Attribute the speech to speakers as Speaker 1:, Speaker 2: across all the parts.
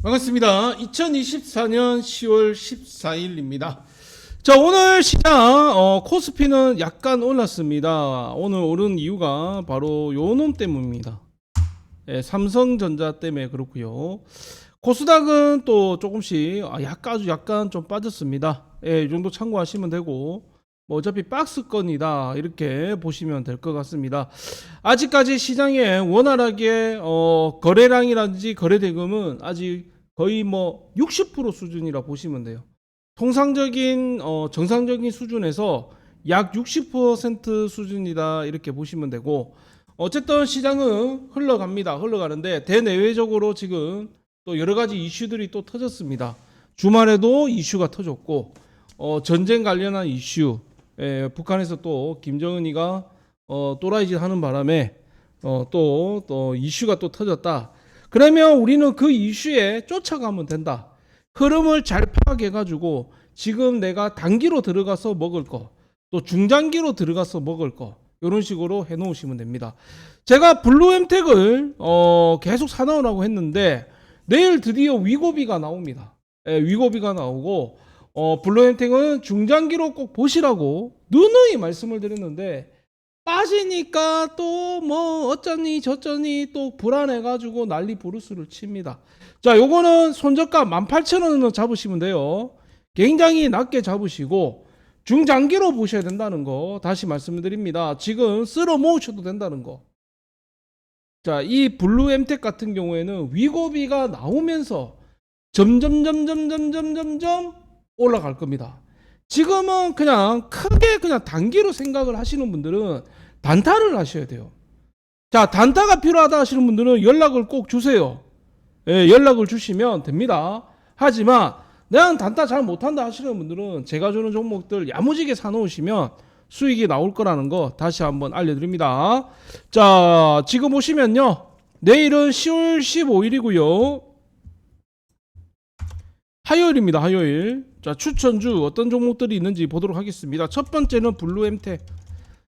Speaker 1: 반갑습니다. 2024년 10월 14일입니다. 자, 오늘 시장, 어, 코스피는 약간 올랐습니다. 오늘 오른 이유가 바로 요놈 때문입니다. 예, 삼성전자 때문에 그렇고요 코스닥은 또 조금씩, 아, 약간, 아주 약간 좀 빠졌습니다. 예, 이 정도 참고하시면 되고, 뭐 어차피 박스건이다. 이렇게 보시면 될 것 같습니다. 아직까지 시장에 원활하게 어, 거래량이라든지 거래 대금은 아직 거의 뭐 60% 수준이라 보시면 돼요. 통상적인 어, 정상적인 수준에서 약 60% 수준이다 이렇게 보시면 되고 어쨌든 시장은 흘러갑니다. 흘러가는데 대내외적으로 지금 또 여러 가지 이슈들이 또 터졌습니다. 주말에도 이슈가 터졌고 어, 전쟁 관련한 이슈 예, 북한에서 또 김정은이가 어, 또라이짓 하는 바람에 어, 또, 또 이슈가 또 터졌다. 그러면 우리는 그 이슈에 쫓아가면 된다. 흐름을 잘 파악해가지고 지금 내가 단기로 들어가서 먹을 거, 또 중장기로 들어가서 먹을 거, 이런 식으로 해놓으시면 됩니다. 제가 블루엠텍을 어, 계속 사나오라고 했는데 내일 드디어 위고비가 나옵니다. 예, 위고비가 나오고 어, 블루햄팅은 중장기로 꼭 보시라고 누누이 말씀을 드렸는데 빠지니까 또 뭐 어쩌니 저쩌니 또 불안해가지고 난리 부르스를 칩니다. 자, 요거는 손저가 18,000원으로 잡으시면 돼요. 굉장히 낮게 잡으시고 중장기로 보셔야 된다는 거 다시 말씀드립니다. 지금 쓸어 모으셔도 된다는 거. 자, 이 블루 엠텍 같은 경우에는 위고비가 나오면서 점점 점점 점점 점점 올라갈 겁니다. 지금은 그냥 크게 그냥 단기로 생각을 하시는 분들은 단타를 하셔야 돼요. 자, 단타가 필요하다 하시는 분들은 연락을 꼭 주세요. 예, 연락을 주시면 됩니다. 하지만 내가 단타 잘 못한다 하시는 분들은 제가 주는 종목들 야무지게 사놓으시면 수익이 나올 거라는 거 다시 한번 알려드립니다. 자, 지금 보시면요. 내일은 10월 15일이고요. 화요일입니다. 화요일. 자, 추천주 어떤 종목들이 있는지 보도록 하겠습니다. 첫 번째는 블루엠텍.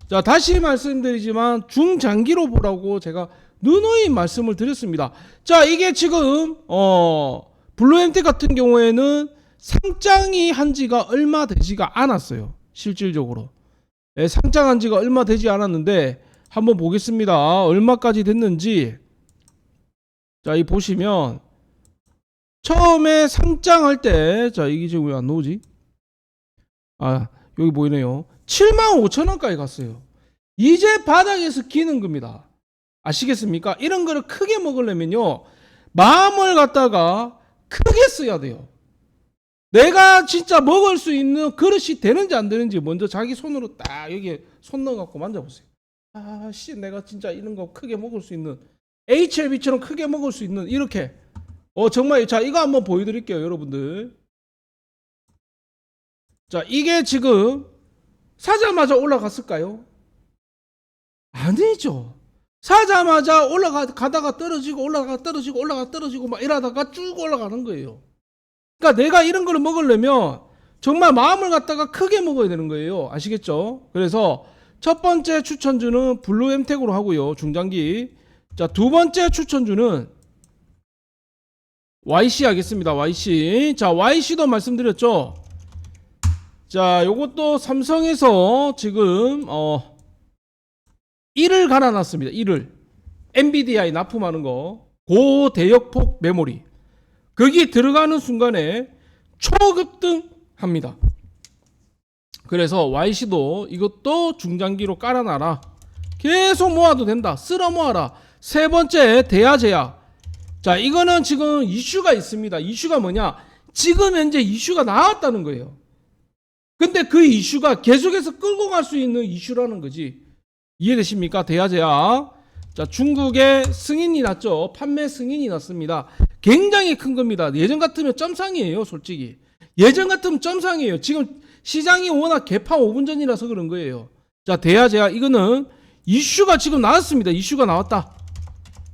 Speaker 1: 자, 다시 말씀드리지만 중장기로 보라고 제가 누누이 말씀을 드렸습니다. 자, 이게 지금 어 블루엠텍 같은 경우에는 상장이 한 지가 얼마 되지가 않았어요. 실질적으로. 예, 상장한 지가 얼마 되지 않았는데 한번 보겠습니다. 얼마까지 됐는지. 자, 이 보시면 처음에 상장할 때, 자, 이게 지금 왜 안 나오지? 아, 여기 보이네요. 7만 5천 원까지 갔어요. 이제 바닥에서 기는 겁니다. 아시겠습니까? 이런 거를 크게 먹으려면요. 마음을 갖다가 크게 써야 돼요. 내가 진짜 먹을 수 있는 그릇이 되는지 안 되는지 먼저 자기 손으로 딱 여기 손 넣어갖고 만져보세요. 아, 씨, 내가 진짜 이런 거 크게 먹을 수 있는 HLB처럼 크게 먹을 수 있는 이렇게 어 정말 자 이거 한번 보여드릴게요 여러분들. 자 이게 지금 사자마자 올라갔을까요? 아니죠. 사자마자 올라가다가 떨어지고 올라가 떨어지고 올라가 떨어지고 막 이러다가 쭉 올라가는 거예요. 그러니까 내가 이런 걸 먹으려면 정말 마음을 갖다가 크게 먹어야 되는 거예요. 아시겠죠? 그래서 첫 번째 추천주는 블루 엠텍으로 하고요 중장기. 자 두 번째 추천주는 YC 하겠습니다. YC. 자, YC도 말씀드렸죠. 자, 요것도 삼성에서 지금 어 1을 갈아 놨습니다. 1을. NVDI 납품하는 거. 고대역폭 메모리. 거기 들어가는 순간에 초급등합니다. 그래서 YC도 이것도 중장기로 깔아놔라. 계속 모아도 된다. 쓸어 모아라. 세 번째 대야제약. 자, 이거는 지금 이슈가 있습니다. 이슈가 뭐냐? 지금 현재 이슈가 나왔다는 거예요. 근데 그 이슈가 계속해서 끌고 갈 수 있는 이슈라는 거지. 이해되십니까? 대야제약. 자, 중국의 승인이 났죠. 판매 승인이 났습니다. 굉장히 큰 겁니다. 예전 같으면 점상이에요, 솔직히. 예전 같으면 점상이에요. 지금 시장이 워낙 개판 5분 전이라서 그런 거예요. 자, 대야제약. 이거는 이슈가 지금 나왔습니다. 이슈가 나왔다.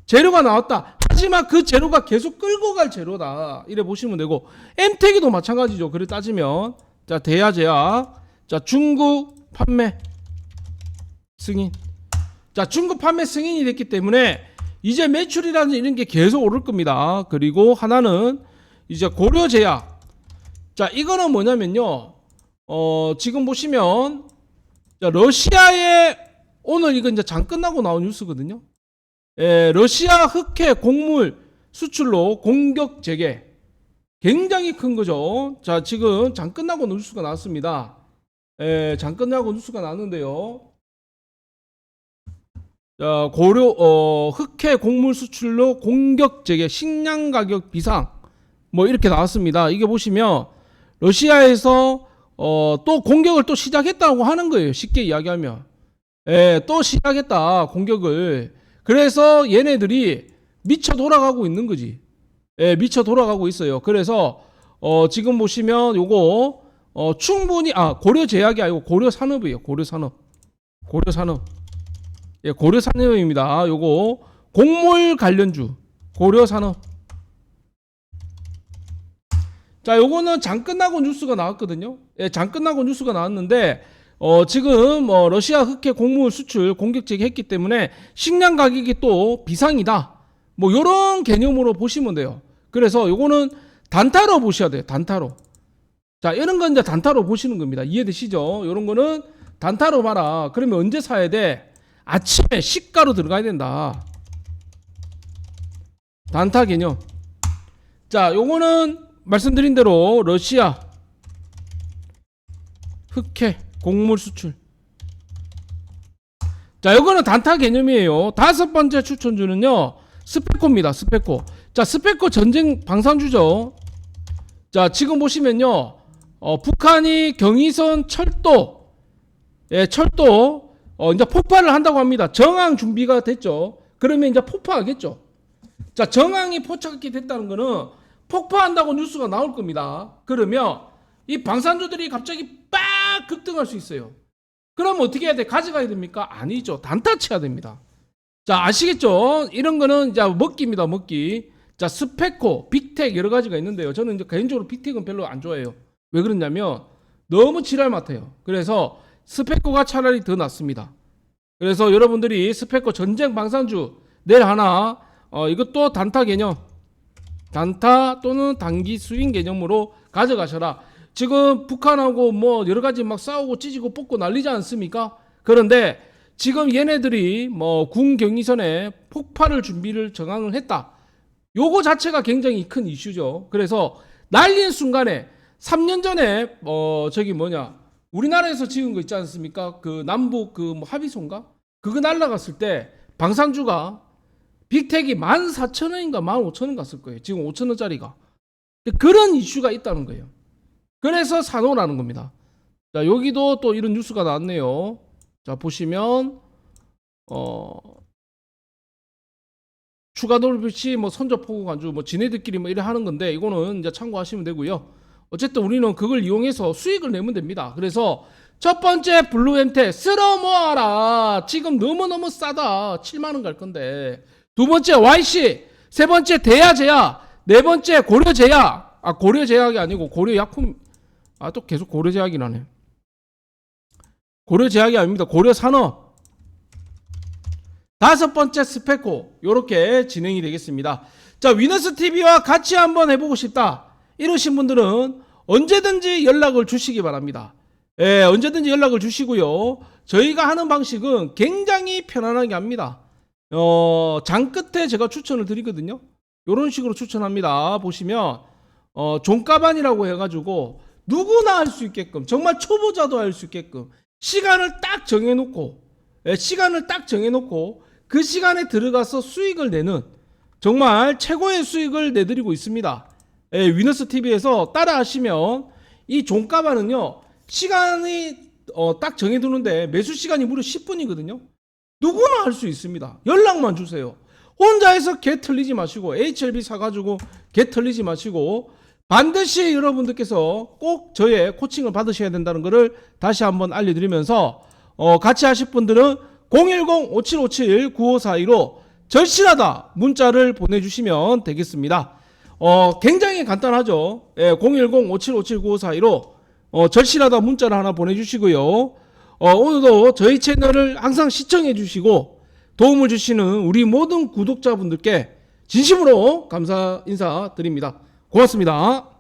Speaker 1: 재료가 나왔다. 하지만 그 재료가 계속 끌고 갈 재료다. 이래 보시면 되고 엠텍이도 마찬가지죠. 그래 따지면 자 대야제약 자 중국 판매 승인 자 중국 판매 승인이 됐기 때문에 이제 매출이라는 이런 게 계속 오를 겁니다. 그리고 하나는 이제 고려제약. 자, 이거는 뭐냐면요. 어, 지금 보시면 자, 러시아의 오늘 이거 이제 장 끝나고 나온 뉴스거든요. 예, 러시아 흑해 곡물 수출로 공격 재개. 굉장히 큰 거죠. 자, 지금 장 끝나고 뉴스가 나왔습니다. 예, 장 끝나고 뉴스가 나왔는데요. 자, 고려 어, 흑해 곡물 수출로 공격 재개, 식량 가격 비상 뭐 이렇게 나왔습니다. 이게 보시면 러시아에서 어, 또 공격을 또 시작했다고 하는 거예요. 쉽게 이야기하면. 예, 또 시작했다 공격을. 그래서 얘네들이 미쳐 돌아가고 있는 거지. 예, 미쳐 돌아가고 있어요. 그래서 어, 지금 보시면 요거 어, 충분히 아 고려 제약이 아니고 고려 산업이에요. 고려 산업. 고려 산업. 예, 고려 산업입니다. 요거 곡물 관련주 고려 산업. 자, 요거는 장 끝나고 뉴스가 나왔거든요. 예, 장 끝나고 뉴스가 나왔는데 어, 지금 어, 러시아 흑해 곡물 수출 공격 제기했기 때문에 식량 가격이 또 비상이다. 뭐 요런 개념으로 보시면 돼요. 그래서 요거는 단타로 보셔야 돼요. 단타로. 자, 이런 건 이제 단타로 보시는 겁니다. 이해되시죠? 요런 거는 단타로 봐라. 그러면 언제 사야 돼? 아침에 시가로 들어가야 된다. 단타 개념. 자, 요거는 말씀드린 대로 러시아 흑해 곡물 수출. 자, 요거는 단타 개념이에요. 다섯 번째 추천주는요. 스페코입니다. 스페코. 자, 스페코 전쟁 방산주죠. 자, 지금 보시면요. 어, 북한이 경의선 철도 예, 철도 어, 이제 폭발을 한다고 합니다. 정항 준비가 됐죠. 그러면 이제 폭파하겠죠. 자, 정항이 포착이 됐다는 거는 폭파한다고 뉴스가 나올 겁니다. 그러면 이 방산주들이 갑자기 빡 급등할 수 있어요. 그럼 어떻게 해야 돼? 가져가야 됩니까? 아니죠. 단타 쳐야 됩니다. 자, 아시겠죠? 이런 거는 이제 먹기입니다. 먹기. 자, 스페코, 빅텍 여러 가지가 있는데요. 저는 이제 개인적으로 빅텍은 별로 안 좋아해요. 왜 그러냐면 너무 지랄 맡아요. 그래서 스페코가 차라리 더 낫습니다. 그래서 여러분들이 스페코 전쟁 방산주 내일 하나 어, 이것도 단타 개념 단타 또는 단기 스윙 개념으로 가져가셔라. 지금 북한하고 뭐 여러 가지 막 싸우고 찢고 뽑고 난리지 않습니까? 그런데 지금 얘네들이 뭐 군 경의선에 폭발을 준비를 정황을 했다. 요거 자체가 굉장히 큰 이슈죠. 그래서 날린 순간에 3년 전에 어 저기 뭐냐 우리나라에서 지은 거 있지 않습니까? 그 남북 그 뭐 합의소인가? 그거 날라갔을 때 방산주가 빅텍이 14,000원인가 15,000원 갔을 거예요. 지금 5,000원짜리가. 그런 이슈가 있다는 거예요. 그래서 사놓으라는 겁니다. 자, 여기도 또 이런 뉴스가 나왔네요. 자, 보시면, 어, 추가 돌비치 뭐 선저포구 간주 뭐 지네들끼리 뭐 이래 하는 건데 이거는 이제 참고하시면 되고요. 어쨌든 우리는 그걸 이용해서 수익을 내면 됩니다. 그래서 첫 번째 블루엠테 쓸어 모아라. 지금 너무너무 싸다. 7만 원 갈 건데. 두 번째 YC, 세 번째 대야제약, 네 번째 고려제약. 아 고려제약이 아니고 고려약품. 아 또 계속 고려제약이라네. 고려제약이 아닙니다. 고려산업. 다섯 번째 스페코. 요렇게 진행이 되겠습니다. 자 위너스 TV와 같이 한번 해보고 싶다. 이러신 분들은 언제든지 연락을 주시기 바랍니다. 예, 언제든지 연락을 주시고요. 저희가 하는 방식은 굉장히 편안하게 합니다. 어, 장 끝에 제가 추천을 드리거든요. 이런 식으로 추천합니다. 보시면 어, 종가반이라고 해가지고 누구나 할 수 있게끔 정말 초보자도 할 수 있게끔 시간을 딱 정해놓고 예, 시간을 딱 정해놓고 그 시간에 들어가서 수익을 내는 정말 최고의 수익을 내드리고 있습니다. 예, 위너스 TV에서 따라하시면 이 종가반은요 시간이 어, 딱 정해두는데 매수 시간이 무려 10분이거든요. 누구나 할 수 있습니다. 연락만 주세요. 혼자 해서 개 틀리지 마시고 HLB 사가지고 개 틀리지 마시고 반드시 여러분들께서 꼭 저의 코칭을 받으셔야 된다는 것을 다시 한번 알려드리면서 어, 같이 하실 분들은 010-5757-9542로 절실하다 문자를 보내주시면 되겠습니다. 어, 굉장히 간단하죠. 예, 010-5757-9542로 어, 절실하다 문자를 하나 보내주시고요. 어, 오늘도 저희 채널을 항상 시청해 주시고 도움을 주시는 우리 모든 구독자분들께 진심으로 감사 인사드립니다. 고맙습니다.